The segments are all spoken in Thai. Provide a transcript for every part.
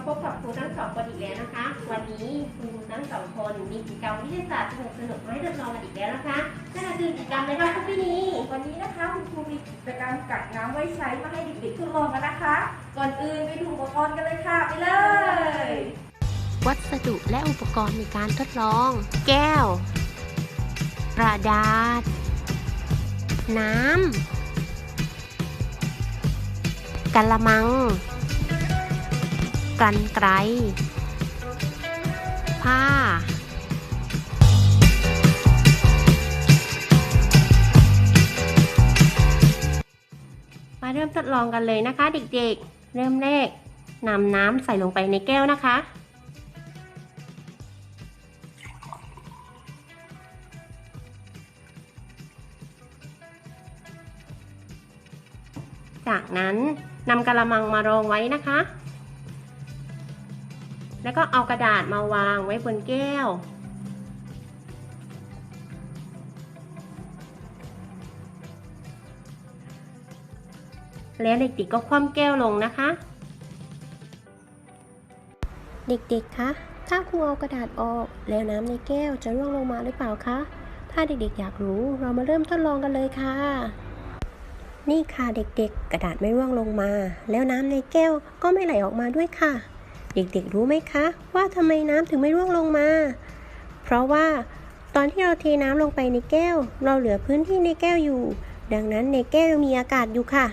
พี่นีนะคะมาพบกับครูทั้งสองคนอีกแล้วนะคะ วันนี้ครูทั้งสองคนมีกิจกรรมวิทยาศาสตร์สนุกๆมาให้ทดลองกันอีกแล้วนะคะนั่นคือกิจกรรมอะไรคะคุณพี่นีวันนี้นะคะคุณครูมีกิจกรรมกักน้ำไว้ใช้มาให้เด็กๆทดลองกันนะคะ ก่อนอื่นไปดูอุปกรณ์กันเลยค่ะไปเลย วัสดุและอุปกรณ์ในการทดลอง แก้ว กระดาษ น้ำกะละมัง กันไกรผ้า มาเริ่มทดลองกันเลยนะคะ เด็กๆ เริ่มแรกนำน้ำใส่ลงไปในแก้วนะคะจากนั้นนำกระมังมารองไว้นะคะ แล้วก็เอากระดาษมาวางไว้บนแก้ว แล้วเด็กๆก็คว่ำแก้วลงนะคะ เด็กๆ คะ ถ้าครูเอากระดาษออก แล้วน้ำในแก้วจะร่วงลงมาหรือเปล่าคะ ถ้าเด็กๆ อยากรู้เรามาเริ่มทดลองกันเลยค่ะนี่ค่ะเด็กๆ กระดาษไม่ร่วงลงมา แล้วน้ำในแก้วก็ไม่ไหลออกมาด้วยค่ะ เด็กๆรู้ไหมคะ ว่าทำไมน้ำถึงไม่ร่วงลงมา เพราะว่าตอนที่เราเทน้ำลงไปในแก้ว เราเหลือพื้นที่ในแก้วอยู่ ดังนั้นในแก้วมีอากาศอยู่ค่ะ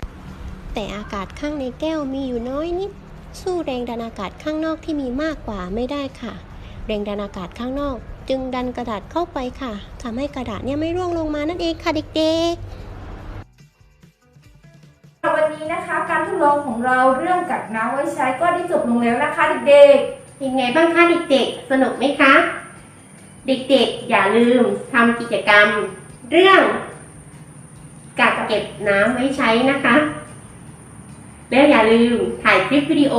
แต่อากาศข้างในแก้วมีอยู่น้อยนิด สู้แรงดันอากาศข้างนอกที่มีมากกว่าไม่ได้ค่ะ แรงดันอากาศข้างนอก จึงดันกระดาษเข้าไปค่ะทำให้กระดาษเนี่ยไม่ร่วงลงมานั่นเองค่ะเด็กๆ วันนี้นะคะ การทดลองของเราเรื่องกักน้ำไว้ใช้ก็ได้จบลงแล้วนะคะเด็กเป็นไงบ้างคะเด็กๆ สนุกไหมคะ เด็กๆ อย่าลืมทำกิจกรรม เรื่องกักเก็บน้ำไว้ใช้นะคะ แล้วอย่าลืมถ่ายคลิปวิดีโอ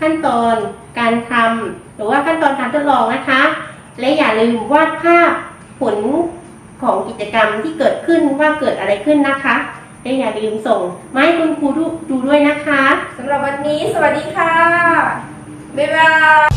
ขั้นตอนการทำหรือว่าขั้นตอนการทดลองนะคะ และอย่าลืมวาดภาพผลของกิจกรรมที่เกิดขึ้นว่าเกิดอะไรขึ้นนะคะ และอย่าลืมส่งมาให้คุณครูดูด้วยนะคะสำหรับวันนี้สวัสดีค่ะ บ๊ายบาย